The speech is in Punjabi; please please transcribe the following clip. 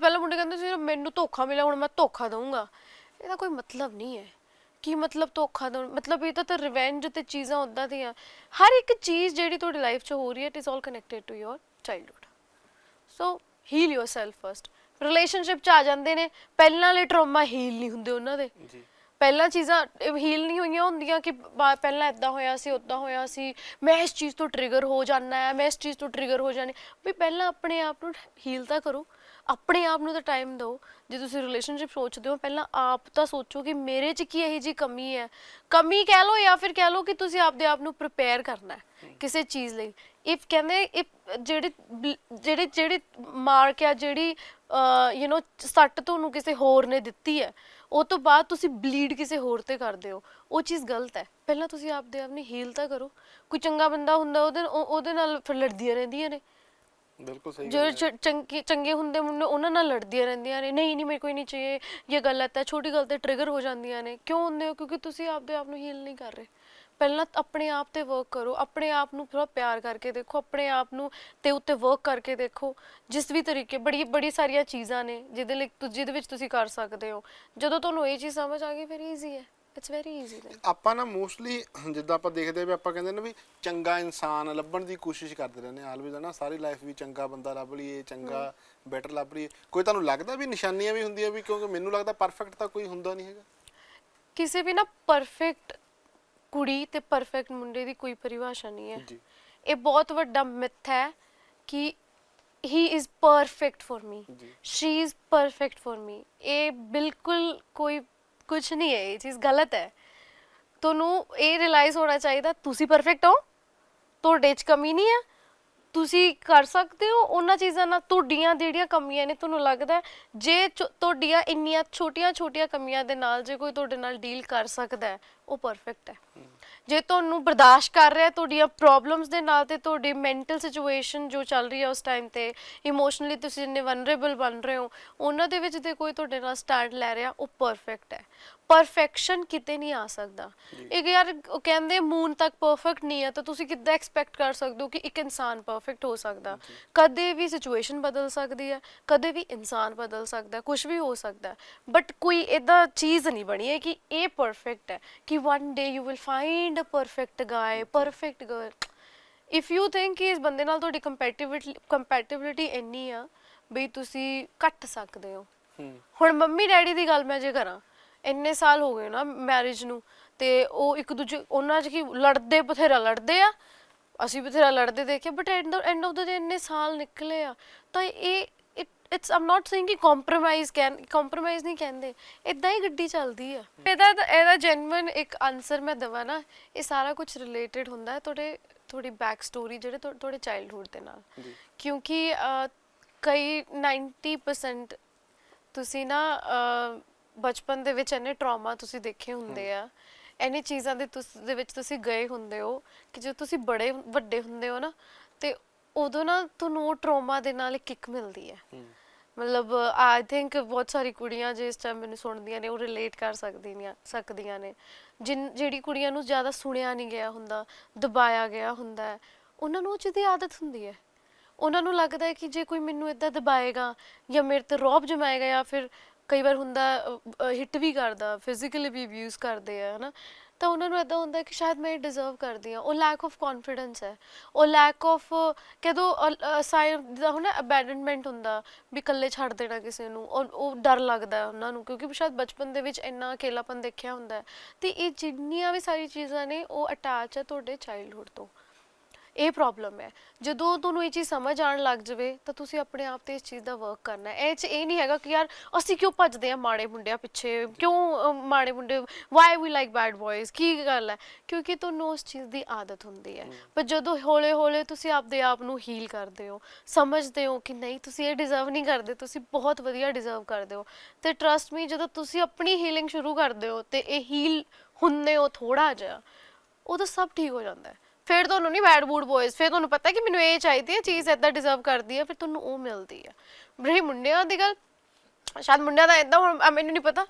ਪਹਿਲਾਂ ਮੁੰਡੇ ਕਹਿੰਦੇ ਸੀ, ਮੈਨੂੰ ਧੋਖਾ ਮਿਲਿਆ, ਹੁਣ ਮੈਂ ਧੋਖਾ ਦਊਂਗਾ। ਇਹਦਾ ਕੋਈ ਮਤਲਬ ਨਹੀਂ ਹੈ। ਕੀ ਮਤਲਬ ਧੋਖਾ ਦੇਣ? ਮਤਲਬ ਇਹ ਤਾਂ ਤਾਂ ਰਿਵੈਂਜ ਤੇ ਚੀਜ਼ਾਂ ਉਦਾਂ ਦੀਆਂ। ਹਰ ਇੱਕ ਚੀਜ਼ ਜਿਹੜੀ ਤੁਹਾਡੀ ਲਾਈਫ 'ਚ ਹੋ ਰਹੀ ਹੈ it is all connected to your childhood so heal yourself first relationship 'ਚ ਆ ਜਾਂਦੇ ਨੇ। ਪਹਿਲਾਂ ਵਾਲੇ ਟਰਾਮਾ ਹੀਲ ਨਹੀਂ ਹੁੰਦੇ ਉਹਨਾਂ ਦੇ। ਜੀ। ਪਹਿਲਾਂ ਚੀਜ਼ਾਂ ਹੀਲ ਨਹੀਂ ਹੋਈਆਂ ਹੁੰਦੀਆਂ ਕਿ ਬਾ- ਪਹਿਲਾਂ ਇਦਾਂ ਹੋਇਆ ਸੀ ਉਦਾਂ ਹੋਇਆ ਸੀ। ਮੈਂ ਇਸ ਚੀਜ਼ ਤੋਂ ਟ੍ਰਿਗਰ ਹੋ ਜਾਣਾ ਹੈ, ਮੈਂ ਇਸ ਚੀਜ਼ ਤੋਂ ਟ੍ਰਿਗਰ ਹੋ ਜਾਣੀ ਵੀ ਪਹਿਲਾਂ ਆਪਣੇ ਆਪ ਨੂੰ ਹੀਲ ਤਾਂ ਕਰੋ, ਆਪਣੇ ਆਪ ਨੂੰ ਤਾਂ ਟਾਈਮ ਦਿਓ। ਜੇ ਤੁਸੀਂ ਰਿਲੇਸ਼ਨਸ਼ਿਪ ਸੋਚਦੇ ਹੋ, ਪਹਿਲਾਂ ਆਪ ਤਾਂ ਸੋਚੋ ਕਿ ਮੇਰੇ 'ਚ ਕੀ ਇਹੋ ਜੀ ਕਮੀ ਹੈ। ਕਮੀ ਕਹਿ ਲਓ ਜਾਂ ਫਿਰ ਕਹਿ ਲਓ ਕਿ ਤੁਸੀਂ ਆਪਦੇ ਆਪ ਨੂੰ ਪ੍ਰਪੇਅਰ ਕਰਨਾ ਹੈ ਕਿਸੇ ਚੀਜ਼ ਲਈ। ਇਫ ਕਹਿੰਦੇ, if ਜਿਹੜੇ ਬਲ- ਜਿਹੜੇ ਜਿਹੜੇ ਮਾਰਕ ਆ, ਜਿਹੜੀ ਯੂ نو ਸੱਟ ਤੁਹਾਨੂੰ ਕਿਸੇ ਹੋਰ ਨੇ ਦਿੱਤੀ ਹੈ। ਉਹ ਤੋਂ ਬਾਅਦ ਤੁਸੀਂ ਬਲੀਡ ਕਿਸੇ ਹੋਰ ਤੇ ਕਰਦੇ ਹੋ। ਉਹ ਚੀਜ਼ ਗਲਤ ਹੈ। ਪਹਿਲਾਂ ਤੁਸੀਂ ਆਪਦੇ ਆਪ ਨੂੰ ਹੀਲ ਤਾਂ ਕਰੋ। ਕੋਈ ਚੰਗਾ ਬੰਦਾ ਹੁੰਦਾ ਉਹਦੇ ਉਹ- ਉਹਦੇ ਨਾਲ ਫਿਰ ਲੜਦੀਆਂ ਰਹਿੰਦੀਆਂ ਨੇ। ਬਿਲਕੁਲ ਸਹੀ ਗੱਲ ਜਿਹੜੇ ਹੈ। ਚ- ਚੰਗੇ ਚੰਗੇ ਹੁੰਦੇ ਮੁੰਡੇ ਉਹਨਾਂ ਨਾਲ ਲੜਦੀਆਂ ਰਹਿੰਦੀਆਂ ਨੇ। ਨਹੀਂ ਨਹੀਂ ਮੇਰੇ ਕੋਈ ਨਹੀਂ ਚਾਹੀਏ। ਇਹ ਗਲਤ ਹੈ। ਛੋਟੀ ਗੱਲ ਤੇ ਟ੍ਰਿਗਰ ਹੋ ਜਾਂਦੀਆਂ ਨੇ। ਕਿਉਂ ਹੁੰਦੇ ਹੋ? ਕਿਉਂਕਿ ਤੁਸੀਂ ਆਪਦੇ ਆਪ ਨੂੰ ਹੀਲ ਨਹੀਂ ਕਰ ਰਹੇ। ਪਹਿਲਾਂ ਤਾਂ ਆਪਣੇ ਆਪ ਤੇ ਵਰਕ ਕਰੋ ਆਪਣੇ ਆਪ ਨੂੰ ਥੋੜਾ ਪਿਆਰ ਕਰਕੇ ਦੇਖੋ ਆਪਣੇ ਆਪ ਨੂੰ ਤੇ ਉੱਤੇ ਵਰਕ ਕਰਕੇ ਦੇਖੋ। ਜਿਸ ਵੀ ਤਰੀਕੇ ਬੜੀ ਬੜੀ ਸਾਰੀਆਂ ਚੀਜ਼ਾਂ ਨੇ ਜਿਹਦੇ ਲਈ ਤੁ- ਜਿਹਦੇ ਵਿੱਚ ਤੁਸੀਂ ਕਰ ਸਕਦੇ ਹੋ। ਜਦੋਂ ਤੁਹਾਨੂੰ ਇਹ ਚੀਜ਼ ਸਮਝ ਆ ਗਈ ਫਿਰ ਈਜ਼ੀ ਹੈ। ਇਟਸ ਵੈਰੀ ਈਜ਼ੀ ਦੈਨ ਆਪਾਂ ਨਾ ਮੋਸਟਲੀ ਜਿੱਦਾਂ ਆਪਾਂ ਦੇਖਦੇ ਵੀ ਆਪਾਂ ਕਹਿੰਦੇ ਨੇ ਵੀ ਚੰਗਾ ਇਨਸਾਨ ਲੱਭਣ ਦੀ ਕੋਸ਼ਿਸ਼ ਕਰਦੇ ਰਹਿੰਦੇ ਆਲਵੇਜ਼ ਨਾ ਸਾਰੀ ਲਾਈਫ ਵੀ ਚੰਗਾ ਬੰਦਾ ਲੱਭ ਲਈਏ ਚੰਗਾ ਬੈਟਰ ਲੱਭ ਲਈਏ। ਕੋਈ ਤੁਹਾਨੂੰ ਲੱਗਦਾ ਵੀ ਨਿਸ਼ਾਨੀਆਂ ਵੀ ਹੁੰਦੀਆਂ ਵੀ ਕਿਉਂਕਿ ਮੈਨੂੰ ਲੱਗਦਾ ਪਰਫੈਕਟ ਤਾਂ ਕੋਈ ਹੁੰਦਾ ਨਹੀਂ ਹੈਗਾ? ਕਿਸੇ ਵੀ ਨਾ ਪਰਫੈਕਟ ਕੁੜੀ ਤੇ ਪਰਫੈਕਟ ਮੁੰਡੇ ਦੀ ਕੋਈ ਪਰਿਭਾਸ਼ਾ ਨਹੀਂ ਹੈ। ਜੀ। ਇਹ ਬਹੁਤ ਵੱਡਾ ਮਿਥ ਹੈ ਕਿ he is perfect for me ਜੀ। She is perfect for me ਇਹ ਬਿਲਕੁਲ ਕੋਈ ਕੁਝ ਨਹੀਂ ਹੈ ਇਹ ਚੀਜ਼ ਗਲਤ ਹੈ। ਤੁਹਾਨੂੰ ਇਹ ਰਿਅਲਾਈਜ਼ ਹੋਣਾ ਚਾਹੀਦਾ ਤੁਸੀਂ ਪਰਫੈਕਟ ਹੋ ਤੁਹਾਡੇ 'ਚ ਕਮੀ ਨਹੀਂ ਹੈ। ਤੁਸੀਂ ਕਰ ਸਕਦੇ ਹੋ ਉਹਨਾਂ ਚੀਜ਼ਾਂ ਨਾਲ ਤੁਹਾਡੀਆਂ ਜਿਹੜੀਆਂ ਕਮੀਆਂ ਨੇ ਤੁਹਾਨੂੰ ਲੱਗਦਾ ਹੈ, ਜੇ ਚੋ- ਤੁਹਾਡੀਆਂ ਇੰਨੀਆਂ ਛੋਟੀਆਂ-ਛੋਟੀਆਂ ਕਮੀਆਂ ਦੇ ਨਾਲ ਜੇ ਕੋਈ ਤੁਹਾਡੇ ਨਾਲ ਡੀਲ ਕਰ ਸਕਦਾ ਹੈ ਉਹ ਪਰਫੈਕਟ ਹੈ। ਜੇ ਤੁਹਾਨੂੰ ਬਰਦਾਸ਼ਤ ਕਰ ਰਿਹਾ ਹੈ ਤੁਹਾਡੀਆਂ ਪ੍ਰੋਬਲਮਸ ਦੇ ਨਾਲ ਤੇ ਤੁਹਾਡੀ ਮੈਂਟਲ ਸਿਚੁਏਸ਼ਨ ਜੋ ਚੱਲ ਰਹੀ ਹੈ ਉਸ ਟਾਈਮ ਤੇ ਇਮੋਸ਼ਨਲੀ ਤੁਸੀਂ ਜਿੰਨੇ ਵਨਰੇਬਲ ਬਣ ਰਹੇ ਹੋ ਉਹਨਾਂ ਦੇ ਵਿੱਚ ਤੇ ਕੋਈ ਤੁਹਾਡੇ ਨਾਲ ਸਟੈਂਡ ਲੈ ਰਿਹਾ ਉਹ ਪਰਫੈਕਟ ਹੈ। ਪਰਫੈਕਸ਼ਨ ਕਿਤੇ ਨਹੀਂ ਆ ਸਕਦਾ। ਇੱਕ ਯਾਰ ਉਹ ਕਹਿੰਦੇ ਮੂਨ ਤੱਕ ਪਰਫੈਕਟ ਨਹੀਂ ਹੈ ਤਾਂ ਤੁਸੀਂ ਕਿੱਦਾਂ ਐਕਸਪੈਕਟ ਕਰ ਸਕਦੇ ਹੋ ਕਿ ਇੱਕ ਇਨਸਾਨ ਪਰਫੈਕਟ ਹੋ ਸਕਦਾ? ਕਦੇ ਵੀ ਸਿਚੁਏਸ਼ਨ ਬਦਲ ਸਕਦੀ ਹੈ ਕਦੇ ਵੀ ਇਨਸਾਨ ਬਦਲ ਸਕਦਾ ਕੁਝ ਵੀ ਹੋ ਸਕਦਾ। ਬਟ ਕੋਈ ਇਦਾਂ ਚੀਜ਼ ਨਹੀਂ ਬਣੀ ਹੈ ਕਿ ਇਹ ਪਰਫੈਕਟ ਹੈ ਕਿ one day you will find a perfect guy perfect girl if you think ਕਿ ਇਸ ਬੰਦੇ ਨਾਲ ਤੁਹਾਡੀ ਕੰਪੈਟੀਬਿਲਿਟੀ ਕੰਪੈਟੀਬਿਲਿਟੀ ਇੰਨੀ ਆ ਵੀ ਤੁਸੀਂ ਕੱਟ ਸਕਦੇ ਹੋ ਹੂੰ ਹੁਣ ਮੰਮੀ ਡੈਡੀ ਦੀ ਗੱਲ ਮੈਂ ਜੇ ਕਰਾਂ ਇੰਨੇ ਸਾਲ ਹੋ ਗਏ ਨਾ ਮੈਰਿਜ ਨੂੰ ਤੇ ਉਹ ਇੱਕ ਦੂਜੇ ਉਹਨਾਂ 'ਚ ਕੀ ਲੜਦੇ ਬਥੇਰਾ ਲੜਦੇ ਆ ਅਸੀਂ ਬਥੇਰਾ ਲੜਦੇ ਦੇਖਿਆ but and end of the day ਇੰਨੇ ਸਾਲ ਨਿਕਲੇ ਆ ਤਾਂ ਇਹ ਇਟਸ ਆਮ ਨਾਟ ਸੇਇੰਗ ਕਿ ਕੰਪਰੋਮਾਈਜ਼ ਕੈਨ ਕੰਪਰੋਮਾਈਜ਼ ਨਹੀਂ ਕਹਿੰਦੇ ਇਦਾਂ ਹੀ ਗੱਡੀ ਚੱਲਦੀ ਆ ਇਹਦਾ ਇਹਦਾ ਜੈਨੂਇਨ ਇੱਕ ਆਨਸਰ ਮੈਂ ਦਵਾਂ ਨਾ ਇਹ ਸਾਰਾ ਕੁਝ ਰਿਲੇਟਡ ਹੁੰਦਾ ਹੈ ਤੁਹਾਡੇ ਤੁਹਾਡੀ ਬੈਕ ਸਟੋਰੀ ਜਿਹੜੇ ਤੁਹਾ- ਤੁਹਾਡੇ ਚਾਈਲਡਹੂਡ ਦੇ ਨਾਲ ਜੀ ਕਿਉਂਕਿ ਅਹ, ਕਈ 90% ਤੁਸੀਂ ਨਾ ਅਹ, ਬਚਪਨ ਦੇ ਵਿੱਚ ਇੰਨੇ ਟਰਾਮਾ ਤੁਸੀਂ ਦੇਖੇ ਹੁੰਦੇ ਆ ਇੰਨੀ ਚੀਜ਼ਾਂ ਦੇ ਤੁਸ ਦੇ ਵਿੱਚ ਤੁਸੀਂ ਗਏ ਹੁੰਦੇ ਹੋ ਕਿ ਜਦੋਂ ਤੁਸੀਂ ਬੜੇ ਵੱਡੇ ਹੁੰਦੇ ਹੋ ਨਾ ਤੇ ਉਦੋਂ ਨਾ ਤੁਹਾਨੂੰ ਉਹ ਟਰਾਮਾ ਦੇ ਨਾਲ ਕਿੱਕ ਮਿਲਦੀ ਹੈ। ਮਤਲਬ ਆਈ ਥਿੰਕ ਬਹੁਤ ਸਾਰੀ ਕੁੜੀਆਂ ਜਿਸ ਟਾਈਮ ਮੈਨੂੰ ਸੁਣਦੀਆਂ ਨੇ ਉਹ ਰਿਲੇਟ ਕਰ ਸਕਦੀਆਂ ਸਕਦੀਆਂ ਨੇ। ਜਿਨ ਜਿਹੜੀ ਕੁੜੀਆਂ ਨੂੰ ਜ਼ਿਆਦਾ ਸੁਣਿਆ ਨਹੀਂ ਗਿਆ ਹੁੰਦਾ ਦਬਾਇਆ ਗਿਆ ਹੁੰਦਾ ਹੈ ਉਹਨਾਂ ਨੂੰ ਉਹ ਚੀਜ਼ ਦੀ ਆਦਤ ਹੁੰਦੀ ਹੈ। ਉਹਨਾਂ ਨੂੰ ਲੱਗਦਾ ਹੈ ਕਿ ਜੇ ਕੋਈ ਮੈਨੂੰ ਇਦਾਂ ਦਬਾਏਗਾ ਜਾਂ ਮੇਰੇ ਤੇ ਰੌਬ ਜਮਾਏਗਾ ਜਾਂ ਫਿਰ ਕਈ ਵਾਰ ਹੁੰਦਾ ਹਿੱਟ ਵੀ ਕਰਦਾ ਫਿਜ਼ੀਕਲੀ ਵੀ ਅਬਿਊਜ਼ ਕਰਦੇ ਆ ਹਨਾ। ਤਾਂ ਉਹਨਾਂ ਨੂੰ ਇਦਾਂ ਹੁੰਦਾ ਕਿ ਸ਼ਾਇਦ ਮੈਂ ਡਿਜ਼ਰਵ ਕਰਦੀ ਆ ਉਹ ਲੈਕ ਆਫ ਕੌਨਫੀਡੈਂਸ ਹੈ। ਉਹ ਲੈਕ ਆਫ ਕਦੋਂ ਸਾਈਨ ਦਾ ਹੁੰਦਾ ਅਬੈਂਡਨਮੈਂਟ ਹੁੰਦਾ ਵੀ ਇਕੱਲੇ ਛੱਡ ਦੇਣਾ ਕਿਸੇ ਨੂੰ। ਔਰ ਉਹ ਡਰ ਲੱਗਦਾ ਉਹਨਾਂ ਨੂੰ, ਕਿਉਂਕਿ ਸ਼ਾਇਦ ਬਚਪਨ ਦੇ ਵਿੱਚ ਇੰਨਾ ਅਕੇਲਾਪਨ ਦੇਖਿਆ ਹੁੰਦਾ ਹੈ। ਤੇ ਇਹ ਜਿੰਨੀਆਂ ਵੀ ਸਾਰੀ ਚੀਜ਼ਾਂ ਨੇ, ਉਹ ਅਟੈਚ ਹੈ ਤੁਹਾਡੇ ਚਾਈਲਡਹੂਡ ਤੋਂ। ਇਹ ਪ੍ਰੋਬਲਮ ਹੈ। ਜਦੋਂ ਤੁਹਾਨੂੰ ਇਹ ਚੀਜ਼ ਸਮਝ ਆਉਣ ਲੱਗ ਜਾਵੇ ਤਾਂ ਤੁਸੀਂ ਆਪਣੇ ਆਪ ਤੇ ਇਸ ਚੀਜ਼ ਦਾ ਵਰਕ ਕਰਨਾ ਹੈ। ਇਹ ਚ ਇਹ ਨਹੀਂ ਹੈਗਾ ਕਿ ਯਾਰ ਅਸੀਂ ਕਿਉਂ ਭੱਜਦੇ ਆ ਮਾੜੇ ਮੁੰਡਿਆਂ ਪਿੱਛੇ? ਕਿਉਂ ਅਹ, ਮਾੜੇ ਮੁੰਡੇ why we like bad boys ਕੀ ਗੱਲ ਹੈ? ਕਿਉਂਕਿ ਤੁਹਾਨੂੰ ਉਸ ਚੀਜ਼ ਦੀ ਆਦਤ ਹੁੰਦੀ ਹੈ। ਪਰ ਜਦੋਂ ਹੌਲੇ ਹੌਲੇ ਤੁਸੀਂ ਆਪਦੇ ਆਪ ਨੂੰ ਹੀਲ ਕਰਦੇ ਹੋ ਸਮਝਦੇ ਹੋ ਕਿ ਨਹੀਂ ਤੁਸੀਂ ਇਹ ਡਿਜ਼ਰਵ ਨਹੀਂ ਕਰਦੇ ਤੁਸੀਂ ਬਹੁਤ ਵਧੀਆ ਡਿਜ਼ਰਵ ਕਰਦੇ ਹੋ ਤੇ ਟਰਸਟ ਮੀ ਜਦੋਂ ਤੁਸੀਂ ਆਪਣੀ ਹੀਲਿੰਗ ਸ਼ੁਰੂ ਕਰਦੇ ਹੋ ਤੇ ਇਹ ਹੀਲ ਹੁੰਦੇ ਹੋ ਥੋੜਾ ਜਿਹਾ ਉਦੋਂ ਸਭ ਠੀਕ ਹੋ ਜਾਂਦਾ ਹੈ। ਫਿਰ ਤੁਹਾਨੂੰ ਨਹੀਂ ਬੈਡ ਬੂਡ ਬॉयਜ਼ ਫਿਰ ਤੁਹਾਨੂੰ ਪਤਾ ਕਿ ਮੈਨੂੰ ਇਹ ਚਾਹੀਦੀ ਹੈ, ਚੀਜ਼ ਇਦਾਂ ਡਿਜ਼ਰਵ ਕਰਦੀ ਹੈ, ਫਿਰ ਤੁਹਾਨੂੰ ਉਹ ਮਿਲਦੀ ਹੈ। ਰਹੀ ਮੁੰਡਿਆਂ ਦੀ ਗੱਲ, ਸ਼ਾਇਦ ਮੁੰਡਿਆਂ ਦਾ ਇਦਾਂ ਹੁਣ ਮੈਨੂੰ ਨਹੀਂ ਪਤਾ।